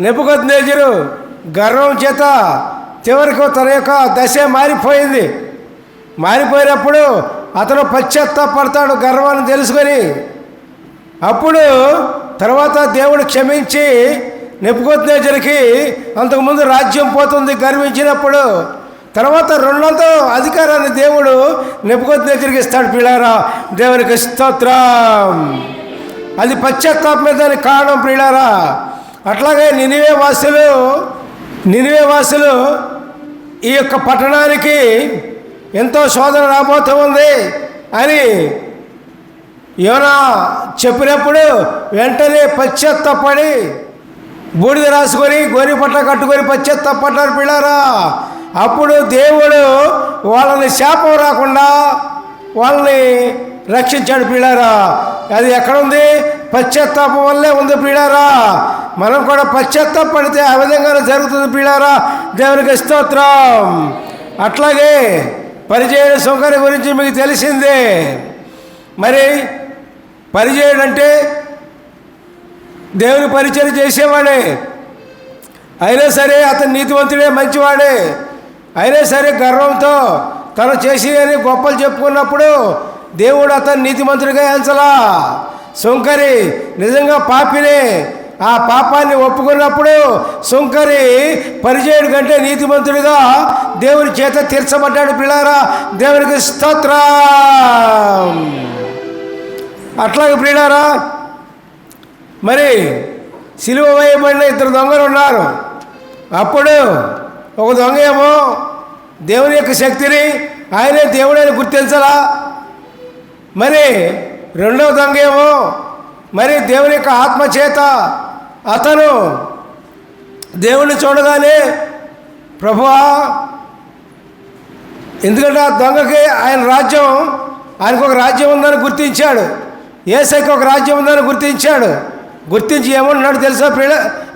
నెప్పుకొద్దు గర్వం చేత చివరికి తన యొక్క దశ మారిపోయింది. మారిపోయినప్పుడు అతను పశ్చాత్తాపడతాడు గర్వాన్ని తెలుసుకొని. అప్పుడు తర్వాత దేవుడు క్షమించి నెప్పుకొద్దుకి అంతకుముందు రాజ్యం పోతుంది గర్వించినప్పుడు తర్వాత రెండోంత అధికారాన్ని దేవుడు నెప్పుకొద్దుకి ఇస్తాడు పిల్లారా దేవునికి స్తోత్రం. అది పశ్చాత్తాపమే దానికి కారణం ప్రియులారా. అట్లాగే నినివే వాసులు నినివే వాసులు ఈ యొక్క పట్టణానికి ఎంతో శోధన రాబోతూ ఉంది అని యోనా చెప్పినప్పుడు వెంటనే పశ్చత్తపడి బూడిద రాసుకొని గోరి పట్ల కట్టుకొని పశ్చత్తపడ్డారు పిల్లారా. అప్పుడు దేవుడు వాళ్ళని శాపం రాకుండా వాళ్ళని రక్షించాడు పిల్లారా. అది ఎక్కడుంది పశ్చాత్తాపం వల్లే ఉంది పిల్లారా. మనం కూడా పశ్చాత్తాపడితే ఆ విధంగానే జరుగుతుంది పిల్లారా దేవునికి స్తోత్రం. అట్లాగే పరిచయ సౌకర్యం గురించి మీకు తెలిసిందే. మరి పరిచయం అంటే దేవుని పరిచయం చేసేవాడే. అయినా సరే అతను నీతివంతుడే మంచివాడే. అయినా సరే గర్వంతో తను చేసేయని గొప్పలు చెప్పుకున్నప్పుడు దేవుడు అతను నీతిమంతుడిగా ఎంచలా. సుంకరి నిజంగా పాపినే. ఆ పాపాన్ని ఒప్పుకున్నప్పుడు సుంకరి పరిచయుడి కంటే నీతిమంతుడిగా దేవుని చేత తీర్చబడ్డాడు పిల్లారా. దేవునికి స్తోత్ర. అట్లాగే ప్రియులారా మరి సిలువ వేయబడిన ఇద్దరు దొంగలు ఉన్నారు. అప్పుడు ఒక దొంగ ఏమో దేవుని యొక్క శక్తిని ఆయనే దేవుడని గుర్తించలా. మరి రెండవ దొంగ ఏమో మరి దేవుని యొక్క ఆత్మ చేత అతను దేవుణ్ణి చూడగానే ప్రభువా ఎందుకంటే ఆ దొంగకి ఆయన రాజ్యం ఆయనకు ఒక రాజ్యం ఉందని గుర్తించాడు. ఏసైకి ఒక రాజ్యం ఉందని గుర్తించాడు. గుర్తించి ఏమన్నాడు తెలుసా ప్రియ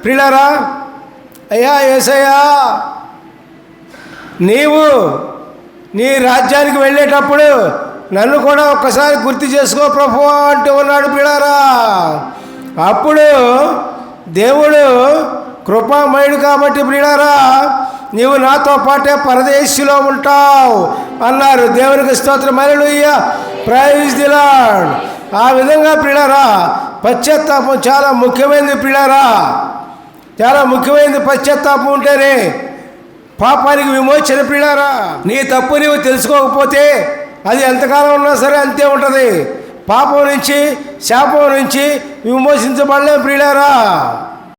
ప్రియులారా? అయ్యా ఏసయ్యా నీవు నీ రాజ్యానికి వెళ్ళేటప్పుడు నన్ను కూడా ఒక్కసారి గుర్తు చేసుకో ప్రభు అంటూ ఉన్నాడు పిడారా అప్పుడు దేవుడు కృపామయుడు కాబట్టి ప్రియులారా నీవు నాతో పాటే పరదేశిలో ఉంటావు అన్నారు. దేవునికి స్తోత్రం. మరలుయ్య ప్రైజ్ దిలాడ్ ఆ విధంగా పిల్లరా పశ్చాత్తాపం చాలా ముఖ్యమైనది పిల్లరా చాలా ముఖ్యమైనది పశ్చాత్తాపం ఉంటేనే పాపానికి విమోచన పిల్లరా నీ తప్పు నీవు తెలుసుకోకపోతే అది ఎంతకాలం ఉన్నా సరే అంతే ఉంటుంది. పాపం నుంచి శాపం నుంచి విమోచించబడలేం ప్రియులారా.